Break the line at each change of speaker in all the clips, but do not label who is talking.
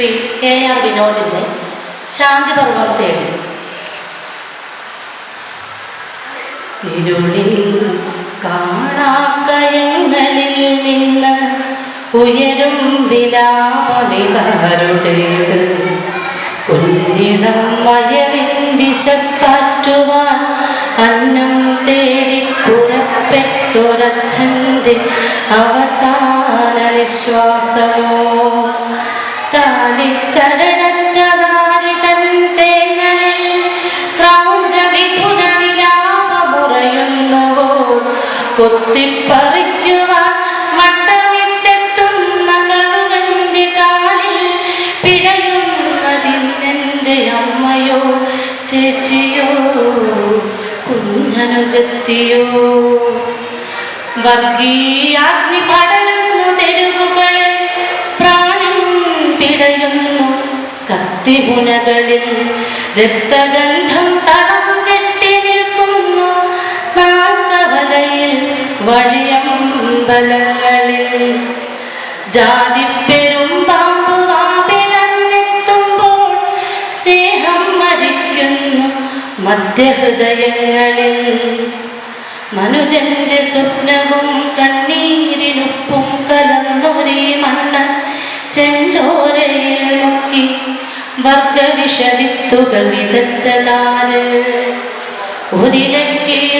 Shri K R വിനോദിന്റെ ശാന്തിപർവം തേടി. ഇരുളിൽ കാണാക്കയങ്ങളിൽ നിന്ന് ഉയരും വിലാപമിതാരുടേത് കുഞ്ഞിടം വയറിൻ വിശപ്പാറ്റുവാൻ അന്നം തേടി പുറപ്പെട്ടൊരച്ഛന്റെ അവസാന നിശ്വാസമോ? കൊത്തിപ്പറിക്കുവാൻ കാലിൽ അമ്മയോ തെരുവുകളിൽ പിടയുന്നു രക്തഗന്ധം തളം വഴിയമ്പലങ്ങളിൽ ജാതിപ്പെരും പാമ്പ് വാപിളന്നെത്തുമ്പോൾ സ്നേഹം മരിക്കുന്നു മധ്യഹൃദയങ്ങളിൽ. മനുജന്റെ സ്വപ്നവും കണ്ണീരിനുപ്പും കലർന്നൊരേ മണ്ണ് ചെഞ്ചോരയിൽ മുക്കി വർഗവിഷവിത്തുകൾ വിതച്ചതാര്? ഒരിലക്കീറിലെ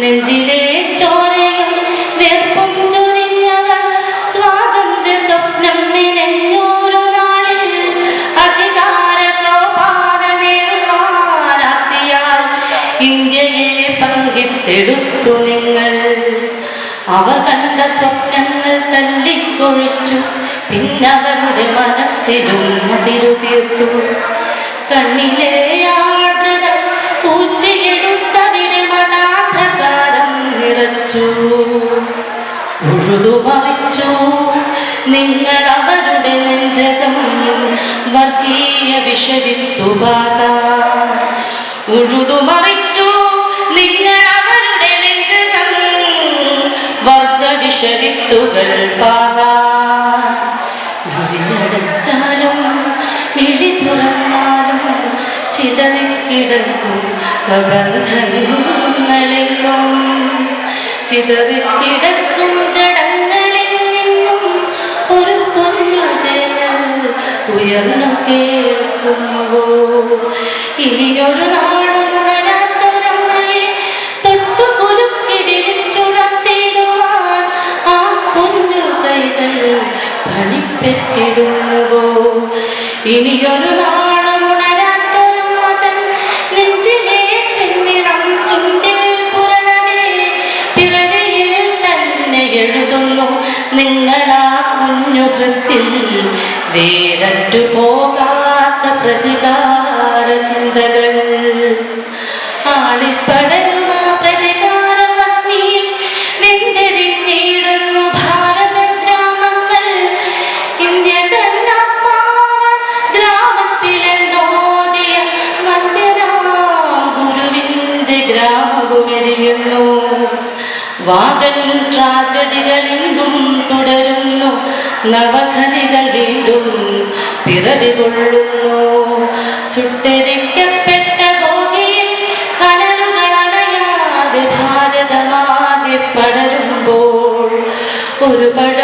നെഞ്ചിലെ ചോരയും വെപ്പും ചൊരിഞ്ഞവർ സ്വാതന്ത്ര്യ സ്വപ്നം നിലഞ്ഞൂരു നാളിൽ അധികാര സോപാനമേറുവാനാത്തിയാൽ ഇന്ത്യയെ പങ്കിട്ടെടുത്തു നിങ്ങൾ. അവർ കണ്ട സ്വപ്നങ്ങൾ തല്ലിക്കൊഴിച്ചു പിന്നവരുടെ മനസ്സിലും അതിരു തീർത്തു കണ്ണിലെ ഉഴുതുമറിച്ചു നിങ്ങൾ അവരുടെ നെഞ്ചകം വർഗീയ വിഷവിത്തുപാകാൻ ഉഴുതുമറിച്ചു. നിങ്ങൾ അവരുടെ നെഞ്ചകം വർഗ വിഷവിത്തുകൾ പാക. മിഴിയടച്ചാലും മിഴി തുറന്നാലും ചിതറിക്കിടക്കും ചിതറിക്കിടക്കും ജടങ്ങളിൽ നിന്നും ഒരു ഉയർന്നു കേൾക്കുമ്പോ ഇനിയൊരു ആ കൈകൾ ഇനിയൊരു നാളും നിങ്ങളാ കുഞ്ഞു വേറൊരു വാഗൻ ട്രാജഡികളെന്തും തുടരുന്നു. നവകഥകൾ വീണ്ടും പിറവി കൊള്ളുന്നു. ചുട്ടരിക്കപ്പെട്ട ഭോഗിയിൽ കടലുകളടയാതെ ഭാരതമാകെ പടരുമ്പോൾ ഒരു പട